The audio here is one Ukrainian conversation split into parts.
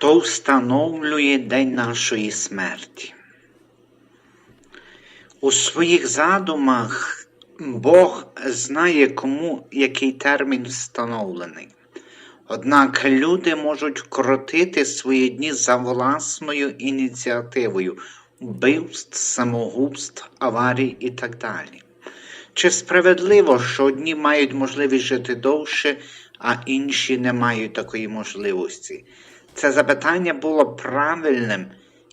Хто встановлює день нашої смерті? У своїх задумах Бог знає, кому який термін встановлений. Однак люди можуть вкротити свої дні за власною ініціативою вбивств, самогубств, аварій і так далі. Чи справедливо, що одні мають можливість жити довше, а інші не мають такої можливості? Це запитання було правильним,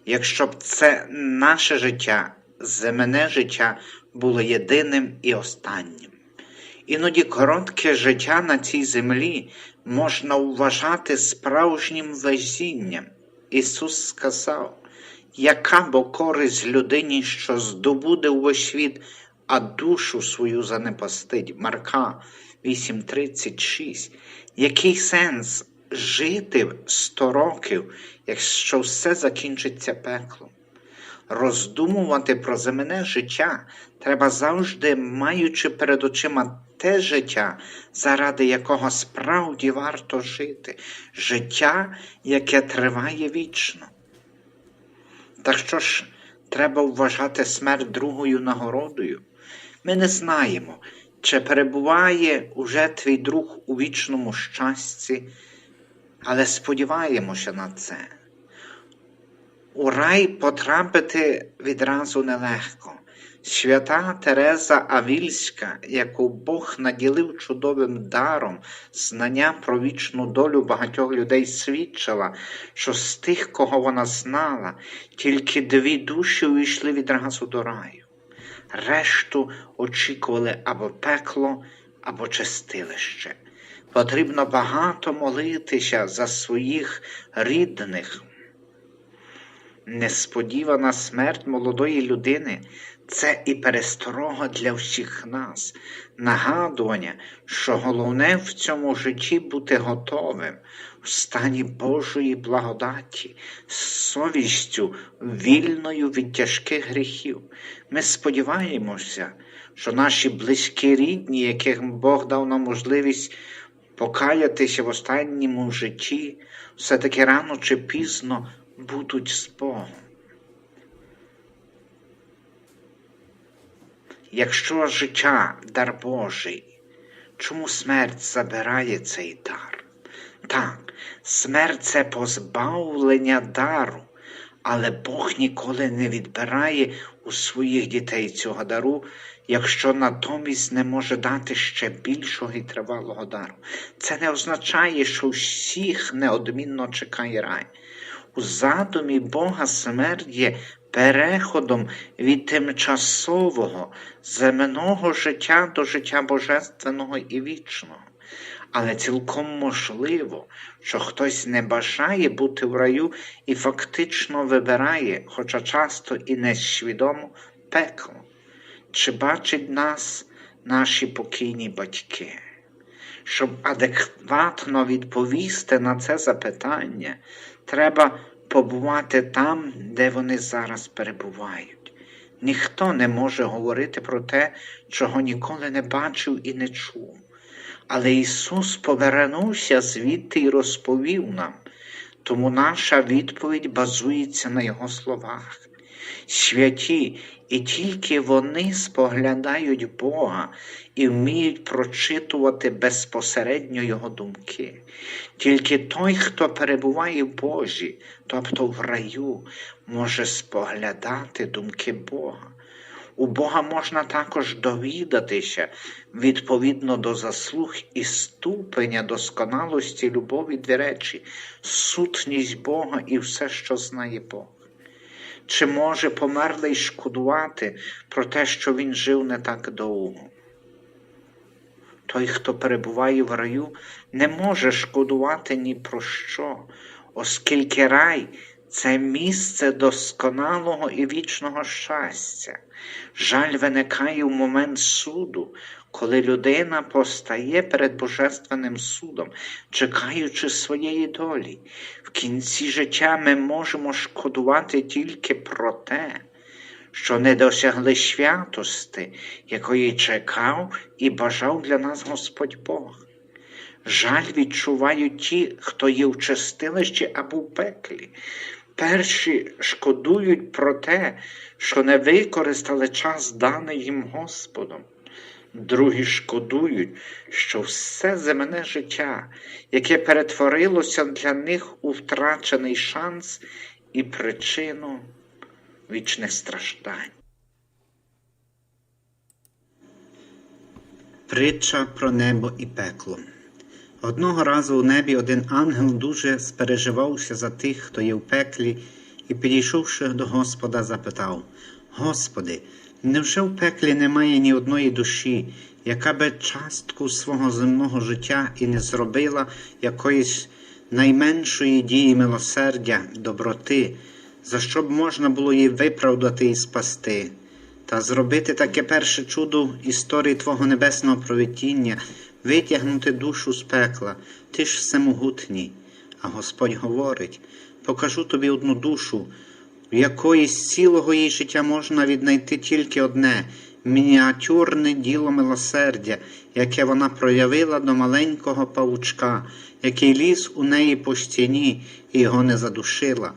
якщо б це наше життя, земне життя було єдиним і останнім. Іноді коротке життя на цій землі можна вважати справжнім везінням. Ісус сказав, яка бо користь людині, що здобуде увесь світ, а душу свою занепастить. Марка 8:36. Який сенс жити 100 років, якщо все закінчиться пеклом? Роздумувати про земне життя треба завжди, маючи перед очима те життя, заради якого справді варто жити, життя, яке триває вічно. Так що ж треба вважати смерть другою нагородою? Ми не знаємо, чи перебуває уже твій друг у вічному щасті, але сподіваємося на це. У рай потрапити відразу нелегко. Свята Тереза Авільська, яку Бог наділив чудовим даром, знання про вічну долю багатьох людей свідчила, що з тих, кого вона знала, тільки дві душі увійшли відразу до раю. Решту очікували або пекло, або чистилище. Потрібно багато молитися за своїх рідних. Несподівана смерть молодої людини це і пересторога для всіх нас, нагадування, що головне в цьому житті бути готовим в стані Божої благодаті, з совістю, вільною від тяжких гріхів. Ми сподіваємося, що наші близькі рідні, яких Бог дав нам можливість покаятися в останньому житті, все-таки рано чи пізно будуть з Богом. Якщо життя дар Божий, чому смерть забирає цей дар? Так, смерть це позбавлення дару, але Бог ніколи не відбирає у своїх дітей цього дару, якщо натомість не може дати ще більшого і тривалого дару. Це не означає, що всіх неодмінно чекає рай. У задумі Бога смерть є переходом від тимчасового земного життя до життя божественного і вічного. Але цілком можливо, що хтось не бажає бути в раю і фактично вибирає, хоча часто і несвідомо, пекло. Чи бачать нас наші покійні батьки? Щоб адекватно відповісти на це запитання, треба побувати там, де вони зараз перебувають. Ніхто не може говорити про те, чого ніколи не бачив і не чув. Але Ісус повернувся звідти і розповів нам, тому наша відповідь базується на Його словах. Святі, і тільки вони споглядають Бога і вміють прочитувати безпосередньо Його думки. Тільки той, хто перебуває в Божі, тобто в раю, може споглядати думки Бога. У Бога можна також довідатися відповідно до заслуг і ступеня досконалості любові дві речі, сутність Бога і все, що знає Бог. Чи може померлий шкодувати про те, що він жив не так довго? Той, хто перебуває в раю, не може шкодувати ні про що, оскільки рай це місце досконалого і вічного щастя. Жаль виникає в момент суду, коли людина постає перед Божественним судом, чекаючи своєї долі. В кінці життя ми можемо шкодувати тільки про те, що не досягли святости, якої чекав і бажав для нас Господь Бог. Жаль відчувають ті, хто є в чистилищі або в пеклі. Перші шкодують про те, що не використали час даний їм Господом. Другі шкодують, що все земне життя, яке перетворилося для них у втрачений шанс і причину вічних страждань. Притча про небо і пекло. Одного разу у небі один ангел дуже спереживався за тих, хто є в пеклі, і, підійшовши до Господа, запитав: Господи, невже в пеклі немає ні одної душі, яка би частку свого земного життя і не зробила якоїсь найменшої дії милосердя, доброти, за що б можна було її виправдати і спасти? та зробити таке перше чудо історії Твого небесного провидіння, витягнути душу з пекла, ти ж всемогутній. А Господь говорить: покажу тобі одну душу, якої з цілого її життя можна віднайти тільки одне мініатюрне діло милосердя, яке вона проявила до маленького павучка, який ліз у неї по стіні і його не задушила.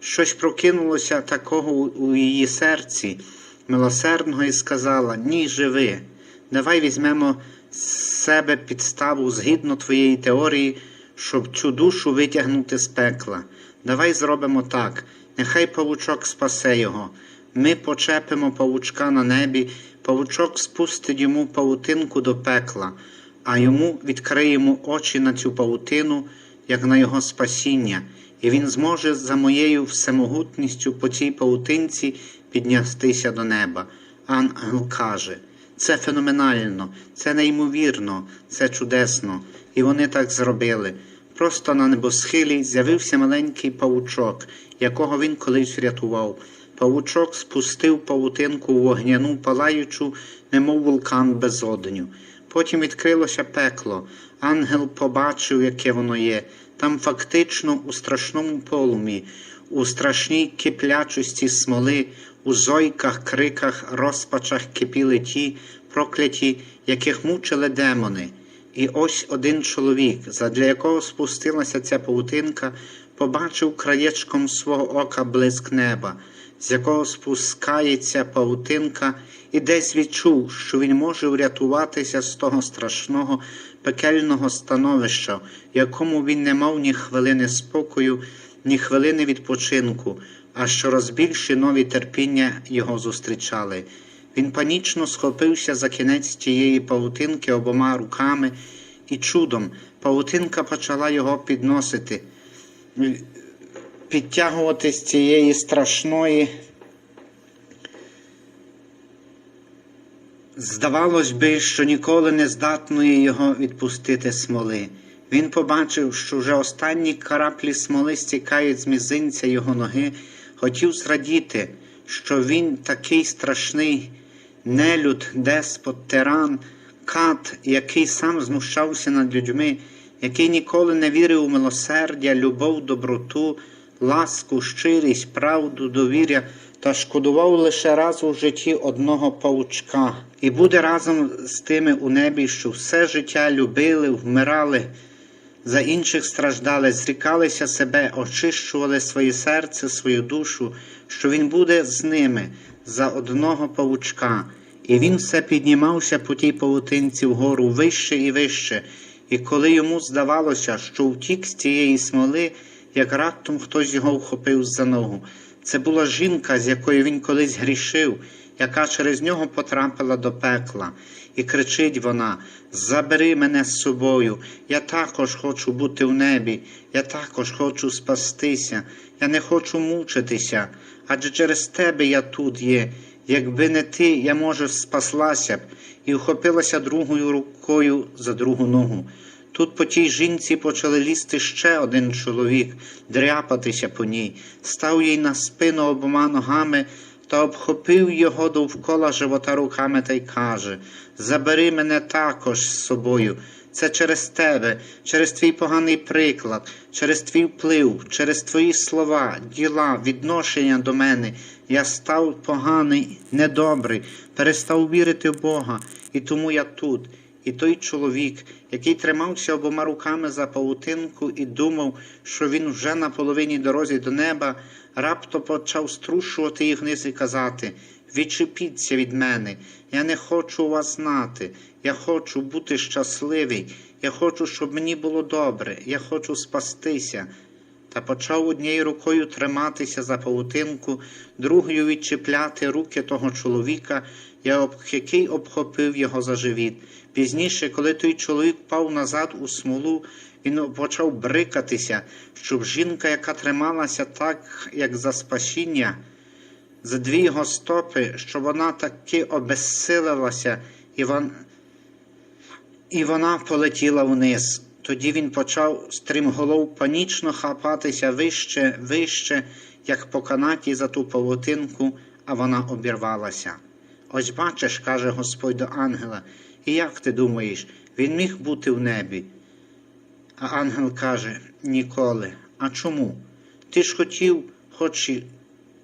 Щось прокинулося такого у її серці милосердного і сказала: Ні, живи, давай візьмемо з себе підставу згідно твоєї теорії, щоб цю душу витягнути з пекла. Давай зробимо так, нехай павучок спасе його. Ми почепимо павучка на небі, павучок спустить йому павутинку до пекла, а йому відкриємо очі на цю павутину, як на його спасіння, і він зможе за моєю всемогутністю по цій павутинці піднятися до неба. Ангел каже, це феноменально, це неймовірно, це чудесно. І вони так зробили. Просто на небосхилі з'явився маленький павучок, якого він колись врятував. Павучок спустив павутинку у вогняну палаючу, немов вулкан безодню. Потім відкрилося пекло. Ангел побачив, яке воно є. Там фактично у страшному полумі, у страшній киплячості смоли, у зойках, криках, розпачах кипіли ті прокляті, яких мучили демони. І ось один чоловік, задля якого спустилася ця павутинка, побачив краєчком свого ока блиск неба, з якого спускається павутинка, і десь відчув, що він може врятуватися з того страшного пекельного становища, якому він не мав ні хвилини спокою, ні хвилини відпочинку, а щораз більше нові терпіння його зустрічали. Він панічно схопився за кінець тієї павутинки обома руками, і чудом павутинка почала його підносити, підтягувати з цієї страшної. Здавалось би, що ніколи не здатної його відпустити смоли. Він побачив, що вже останні караплі смоли стікають з мізинця його ноги, хотів зрадіти, що він такий страшний нелюд, деспот, тиран, кат, який сам знущався над людьми, який ніколи не вірив у милосердя, любов, доброту, ласку, щирість, правду, довір'я та шкодував лише раз у житті одного паучка, і буде разом з тими у небі, що все життя любили, вмирали. За інших страждали, зрікалися себе, очищували своє серце, свою душу, що він буде з ними за одного павучка, і він все піднімався по тій павутинці вгору вище і вище, і коли йому здавалося, що втік з цієї смоли, як раптом хтось його вхопив за ногу. Це була жінка, з якою він колись грішив, яка через нього потрапила до пекла, і кричить вона: Забери мене з собою, я також хочу бути в небі, я також хочу спастися, я не хочу мучитися, адже через тебе я тут є. Якби не ти, я, може, спаслася б і вхопилася другою рукою за другу ногу. Тут по тій жінці почали лізти ще один чоловік, дряпатися по ній, став їй на спину обома ногами та обхопив його довкола живота руками та й каже: Забери мене також з собою. Це через тебе, через твій поганий приклад, через твій вплив, через твої слова, діла, відношення до мене. Я став поганий, недобрий, перестав вірити в Бога, і тому я тут. І той чоловік, який тримався обома руками за павутинку і думав, що він вже на половині дорозі до неба, раптом почав струшувати їх вниз і казати: Відчепіться від мене, я не хочу вас знати, я хочу бути щасливий, я хочу, щоб мені було добре, я хочу спастися. Та почав однією рукою триматися за павутинку, другою відчіпляти руки того чоловіка, який обхопив його за живіт. Пізніше, коли той чоловік пав назад у смолу, він почав брикатися, щоб жінка, яка трималася так, як за спасіння, за дві його стопи, щоб вона таки обезсилилася, і, вон... і вона полетіла вниз. Тоді він почав стрімголов панічно хапатися вище, вище, як по канаті за ту павутинку, а вона обірвалася. Ось бачиш, каже Господь до ангела, і як ти думаєш, він міг бути в небі? А ангел каже: Ніколи. А чому? Ти ж хотів, хоч і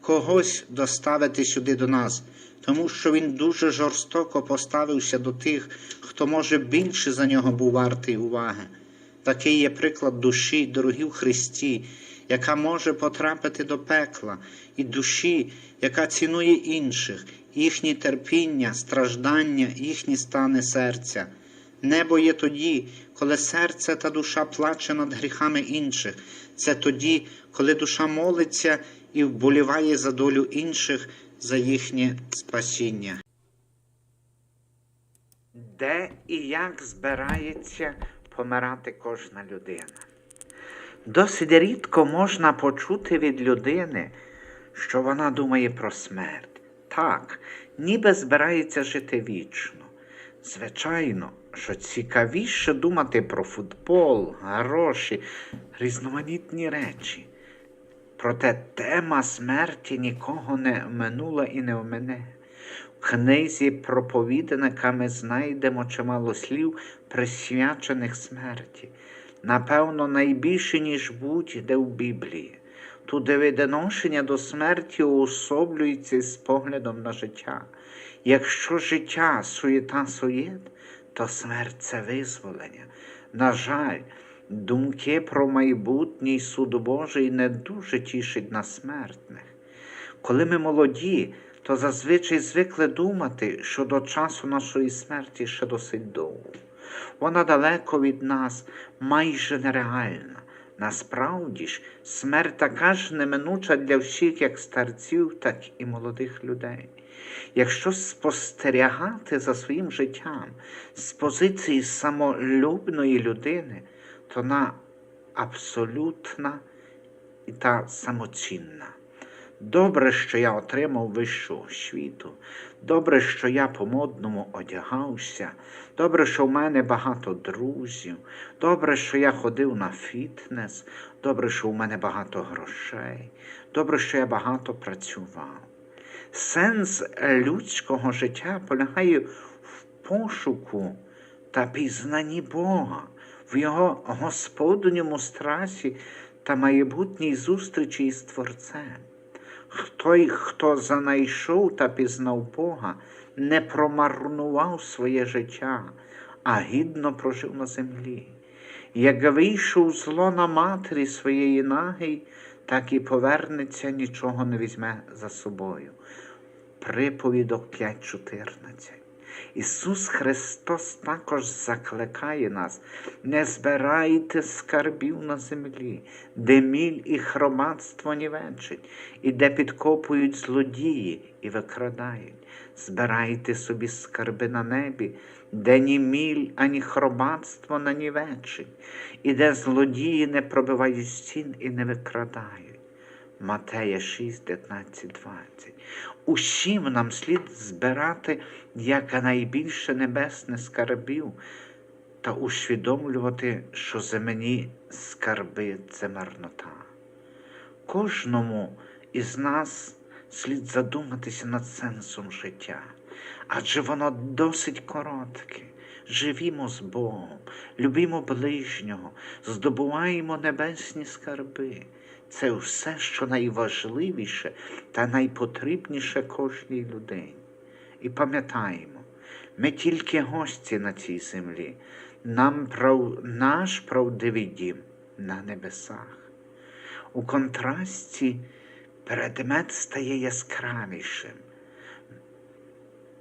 когось доставити сюди до нас, тому що він дуже жорстоко поставився до тих, хто може більше за нього був вартий уваги. Такий є приклад душі, дорогі в Христі, яка може потрапити до пекла, і душі, яка цінує інших, їхні терпіння, страждання, їхні стани серця. Небо є тоді, коли серце та душа плаче над гріхами інших. Це тоді, коли душа молиться і вболіває за долю інших, за їхнє спасіння. Де і як збирається помирати кожна людина? Досить рідко можна почути від людини, що вона думає про смерть. Так, ніби збирається жити вічно. Звичайно, що цікавіше думати про футбол, гроші, різноманітні речі. Проте тема смерті нікого не минула і не омине. В книзі проповідника ми знайдемо чимало слів, присвячених смерті. Напевно, найбільше, ніж будь-де в Біблії. Туди відношення до смерті уособлюється з поглядом на життя. Якщо життя суєта суєт, то смерть це визволення. На жаль, думки про майбутній суд Божий не дуже тішать на смертних. Коли ми молоді, то зазвичай звикли думати, що до часу нашої смерті ще досить довго. Вона далеко від нас, майже нереальна. Насправді ж, смерть така ж неминуча для всіх, як старців, так і молодих людей. Якщо спостерігати за своїм життям з позиції самолюбної людини, вона абсолютна та самоцінна. Добре, що я отримав вищу освіту, добре, що я по-модному одягався, добре, що в мене багато друзів, добре, що я ходив на фітнес, добре, що в мене багато грошей, добре, що я багато працював. Сенс людського життя полягає в пошуку та пізнанні Бога, в Його господньому страсі та майбутній зустрічі із Творцем. Той, хто занайшов та пізнав Бога, не промарнував своє життя, а гідно прожив на землі. Як вийшов зло на матері своєї наги, так і повернеться, нічого не візьме за собою. Приповідок 5.14. Ісус Христос також закликає нас, не збирайте скарбів на землі, де міль і хромадство нівечить, і де підкопують злодії і викрадають. Збирайте собі скарби на небі, де ні міль, ані хромадство нанівечить, і де злодії не пробивають стін і не викрадають. Матея 6, 19, 20. Усім нам слід збирати якнайбільше небесне скарбів та усвідомлювати, що земні скарби це марнота. Кожному із нас слід задуматися над сенсом життя, адже воно досить коротке. Живімо з Богом, любімо ближнього, здобуваємо небесні скарби. Це все, що найважливіше та найпотрібніше кожній людині. І пам'ятаємо, Ми тільки гості на цій землі. Нам прав... наш правдивий дім на небесах. У контрасті предмет стає яскравішим.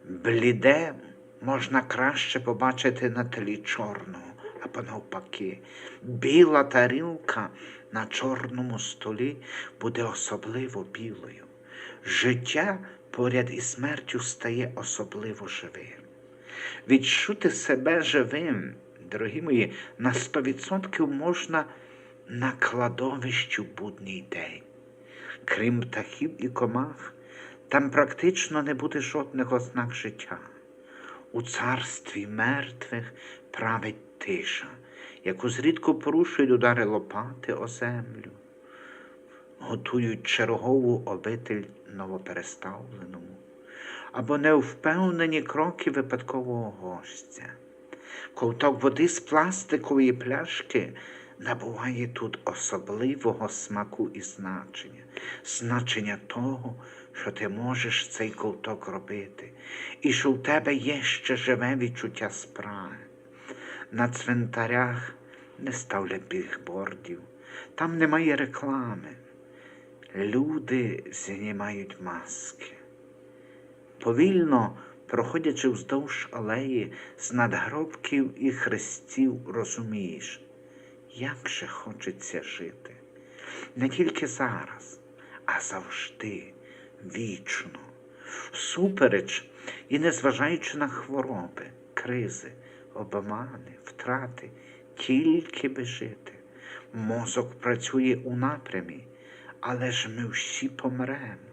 Бліде можна краще побачити на тлі чорного, або навпаки, біла тарілка на чорному столі буде особливо білою. Життя поряд із смертю стає особливо живим. Відчути себе живим, дорогі мої, на 100% можна на кладовищі в будній день. Крім птахів і комах, там практично не буде жодних ознак життя. У царстві мертвих править тиша, яку зрідко порушують удари лопати о землю, готують чергову обитель новопереставленому або невпевнені кроки випадкового гостя. Ковток води з пластикової пляшки набуває тут особливого смаку і значення, значення того, що ти можеш цей ковток робити, і що в тебе є ще живе відчуття справи. На цвинтарях не ставлять бігбордів, там немає реклами. Люди знімають маски. Повільно, проходячи вздовж алеї з надгробків і хрестів, розумієш, як же хочеться жити. Не тільки зараз, а завжди, вічно, всупереч і незважаючи на хвороби, кризи, обмани, втрати, тільки би жити. Мозок працює у напрямі, але ж ми всі помремо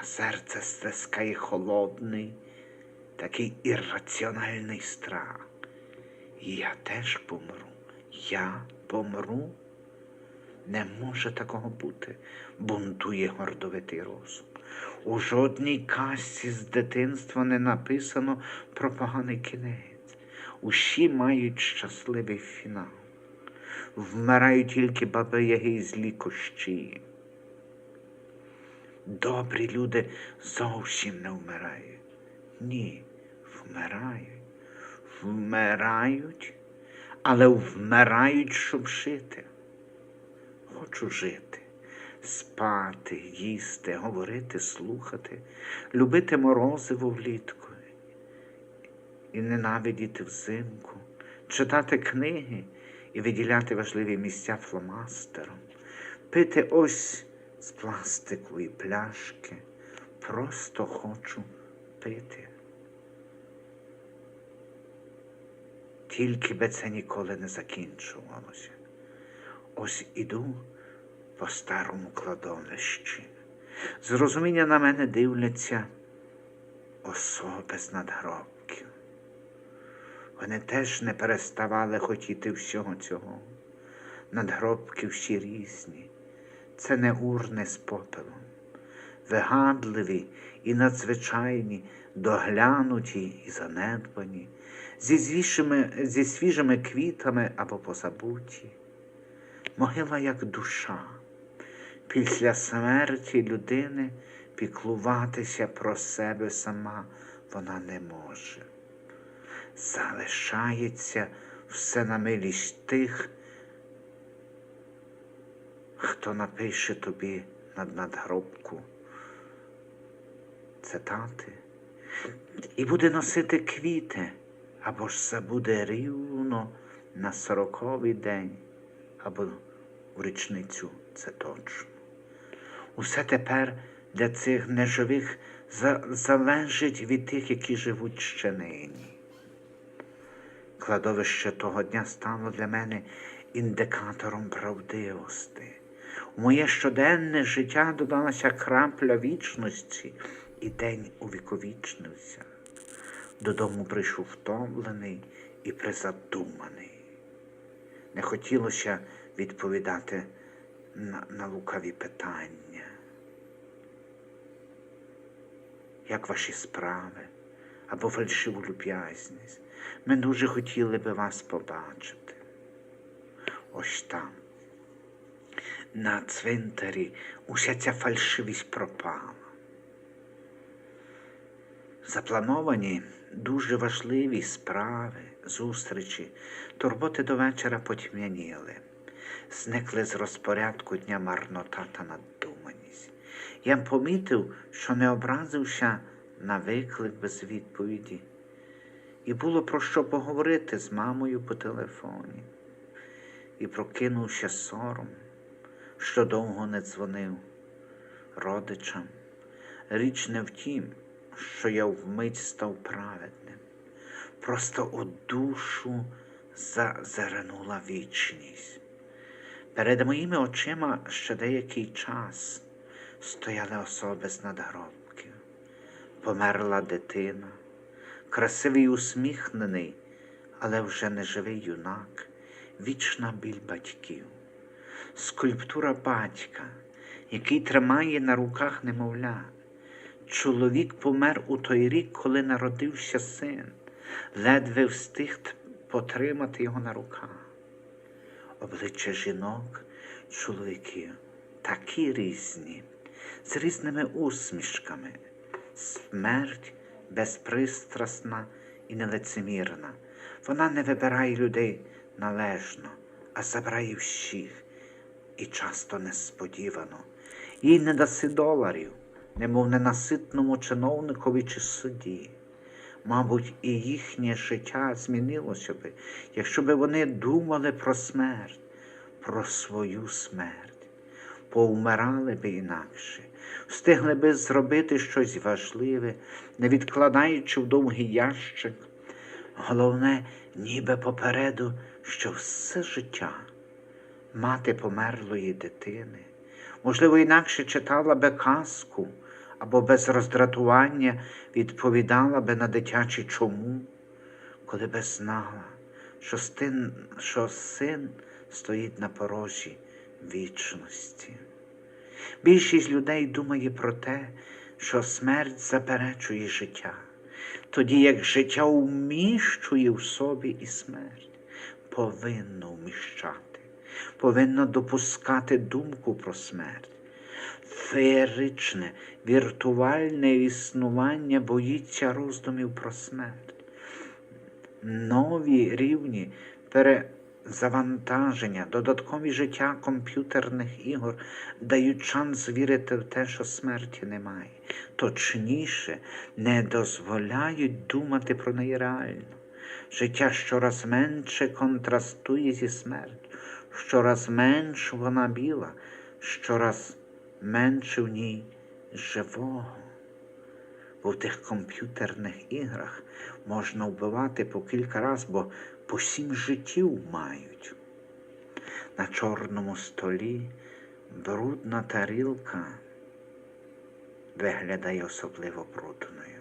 а серце стискає холодний, такий ірраціональний страх. Я теж помру, я помру. Не може такого бути, бунтує гордовитий розум. У жодній казці з дитинства не написано про поганий кінець. Усі мають щасливий фінал. Вмирають тільки баби яги і злі кощі. Добрі люди зовсім не вмирають. Ні, вмирають. Вмирають, але вмирають, щоб жити. Хочу жити, спати, їсти, говорити, слухати, любити морозиво влітку і ненавидіти взимку, читати книги і виділяти важливі місця фломастером, пити ось з пластикової пляшки. Просто хочу пити. Тільки би це ніколи не закінчувалося. Ось іду по старому кладовищі. З розуміння на мене дивляться особи з надгробків. Вони теж не переставали хотіти всього цього. Надгробки всі різні це не урни з попелом, вигадливі і надзвичайні, доглянуті і занедбані, зі, звішими, зі свіжими квітами або позабуті. Могила як душа. Після смерті людини піклуватися про себе сама вона не може. Залишається все на милість тих, хто напише тобі над надгробку цитати і буде носити квіти, або ж забуде рівно на сороковий день, або в річницю це точно. Усе тепер для цих неживих залежить від тих, які живуть ще нині. Кладовище того дня стало для мене індикатором правдивості. У моє щоденне життя додалася крапля вічності, і день увіковічнився. Додому прийшов втомлений і призадуманий. Не хотілося відповідати на, на лукаві питання. Як ваші справи або фальшиву люб'язність? Ми дуже хотіли би вас побачити. Ось там на цвинтарі уся ця фальшивість пропала. Заплановані дуже важливі справи, зустрічі, турботи до вечора потьмяніли, зникли з розпорядку дня марнота та надуманість. Я помітив, що не образився на виклик без відповіді, і було про що поговорити з мамою по телефоні, і прокинувся сором, що довго не дзвонив родичам. Річ не в тім, що я вмить став праведним. Просто у душу зазирнула вічність. Перед моїми очима ще деякий час стояли особи з надгробків. Померла дитина, красивий усміхнений, але вже не живий юнак, вічна біль батьків, скульптура батька, який тримає на руках немовля. Чоловік помер у той рік, коли народився син, ледве встиг потримати його на руках. Обличчя жінок, чоловіків такі різні, з різними усмішками. Смерть безпристрасна і нелицемірна. Вона не вибирає людей належно, а забирає всіх і часто несподівано. Їй не даси доларів, немов ненаситному чиновникові чи судді. Мабуть, і їхнє життя змінилося би, якщо би вони думали про смерть, про свою смерть, повмирали би інакше, встигли би зробити щось важливе, не відкладаючи в довгий ящик. Головне, ніби попереду, що все життя мати померлої дитини, можливо, інакше читала би казку або без роздратування відповідала би на дитячі чому, коли би знала, що, стин, що син стоїть на порожі вічності. Більшість людей думає про те, що смерть заперечує життя, тоді як життя вміщує в собі і смерть, повинно вміщати, повинно допускати думку про смерть. Феєричне, віртуальне існування боїться роздумів про смерть. Нові рівні перезавантаження, додаткові життя комп'ютерних ігор дають шанс вірити в те, що смерті немає. Точніше, не дозволяють думати про неї реально. Життя щораз менше контрастує зі смертю, щораз менш вона біла, щораз менше в ній живого. Бо в тих комп'ютерних іграх можна вбивати по кілька разів, бо по сім життів мають. На чорному столі брудна тарілка виглядає особливо брудною.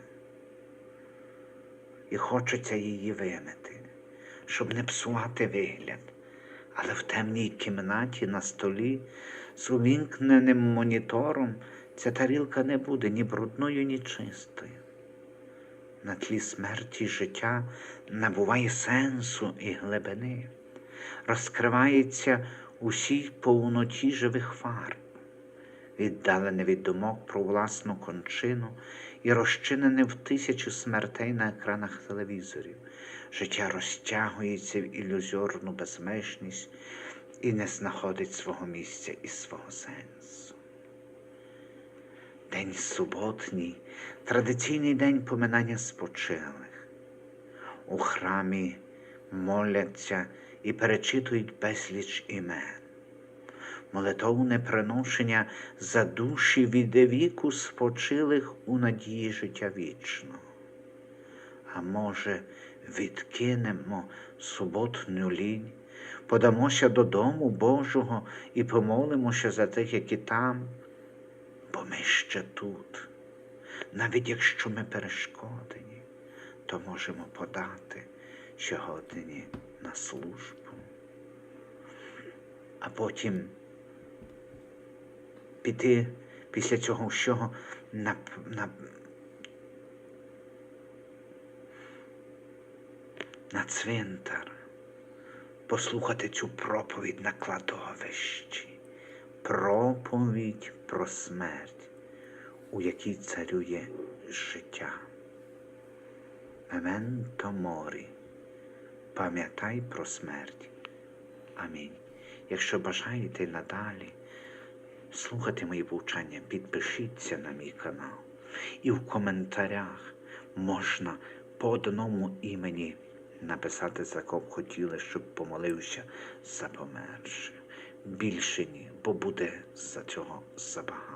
І хочеться її вимити, щоб не псувати вигляд. Але в темній кімнаті на столі з увімкненим монітором ця тарілка не буде ні брудною, ні чистою. На тлі смерті життя набуває сенсу і глибини, розкривається усій повноті живих фарб, віддалене від думок про власну кончину і розчинене в тисячу смертей на екранах телевізорів. Життя розтягується в ілюзорну безмежність і не знаходить свого місця і свого сенсу. День суботній, традиційний день поминання спочилих. У храмі моляться і перечитують безліч імен. Молитовне приношення за душі від віку спочилих у надії життя вічного. А може, відкинемо суботню лінь, подамося додому Божого і помолимося за тих, які там, бо ми ще тут. Навіть якщо ми перешкодені, то можемо подати сьогодні на службу. А потім піти після цього всього на, на, на цвинтар, послухати цю проповідь на кладовищі, проповідь про смерть, у якій царює життя. Мементо морі. Пам'ятай про смерть. Амінь. Якщо бажаєте надалі слухати мої повчання, підпишіться на мій канал. І в коментарях можна по одному імені написати, за кого хотіли, щоб помолився за померше. Більше ні, бо буде за цього забагато.